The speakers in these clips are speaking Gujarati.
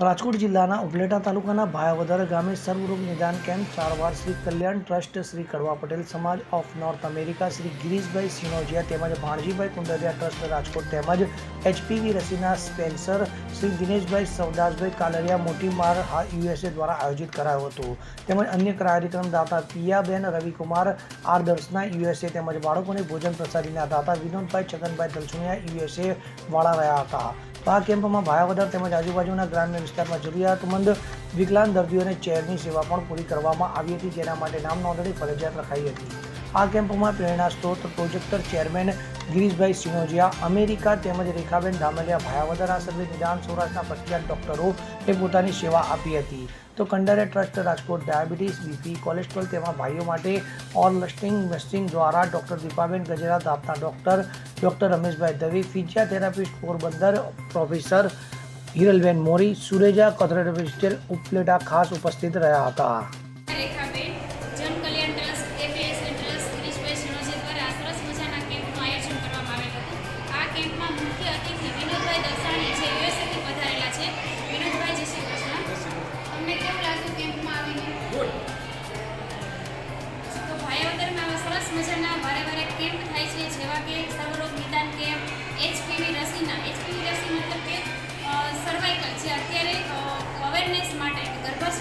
રાજકોટ જિલ્લાના ઉપલેટા તાલુકાના ભાયાવદર ગામે સર્વરોગ નિદાન કેમ્પ સારવાર શ્રી કલ્યાણ trust Shri Kadva Patel Samaj of North America Shri Girishbhai Sinojiya તેમજ ભાણજીભાઈ કુંડરિયા ટ્રસ્ટ રાજકોટ તેમજ એચપીવી રસીના સ્પેન્સર શ્રી દિનેશભાઈ સવદાસભાઈ કાલરિયા મોટી માર યુએસએ દ્વારા આયોજિત કરાયો હતો. તેમજ અન્ય કાર્યક્રમ દાતા પિયાબેન રવિકુમાર આર દર્શના યુએસએ તેમજ બાળકોને ભોજન પ્રસાદીના દાતા વિનોદભાઈ છગનભાઈ દલસુનિયા યુએસએ વાળા રહ્યા હતા. તો આ કેમ્પમાં ભાયાવદર તેમજ આજુબાજુના ગ્રામ્ય વિસ્તારમાં જરૂરિયાતમંદ વિકલાંગ દર્દીઓને ચેરની સેવા પણ પૂરી કરવામાં આવી હતી, જેના માટે નામ નોંધણી ફરજિયાત રખાઈ હતી. આ કેમ્પમાં પ્રેરણા સ્ત્રોત projector chairman Girishbhai Sinojiya America તેમજ રેખાબેન ધામેલિયા ભાયાવદર આ સર્વે નિદાન સૌરાષ્ટ્રના પ્રખ્યાત ડોક્ટરો એ પોતાની સેવા આપી હતી. તો કંડરે trust Rajkot diabetes, BP, cholesterol તેમાં ભાઈઓ માટે ઓલ લસ્ટિંગ મેસ્ટિંગ દ્વારા doctor Deepaben Gajera દાંતના doctor doctor Rameshbhai Dave, physiotherapist Porbandar professor Hiralben Mori, Sureja કોથરેડિસ્ટેલ Upleta ખાસ ઉપસ્થિત રહ્યા હતા.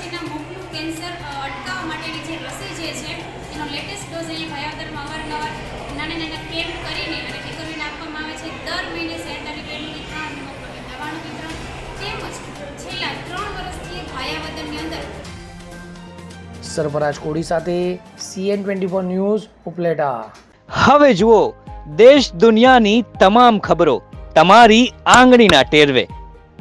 ગર્ભાશયના મુખનું કેન્સર અટકાવવા માટેની જે રસી જે છે એનો લેટેસ્ટ ડોઝ અહીંયા ભાયાવદરમાં અવારનવાર નાના નાના કેમ્પ કરીને અને દીકરીઓને આપવામાં આવે છે. દર મહિને સેનેટરી પેડનું વિતરણ દવાનું વિતરણ તેમજ છેલ્લા ત્રણ વર્ષથી ભાયાવદરની અંદર સરફરાજ કોડી સાથે CN twenty four news Upleta. હવે જુઓ દેશ દુનિયાની તમામ ખબરો તમારી આંગળીના ટેરવે.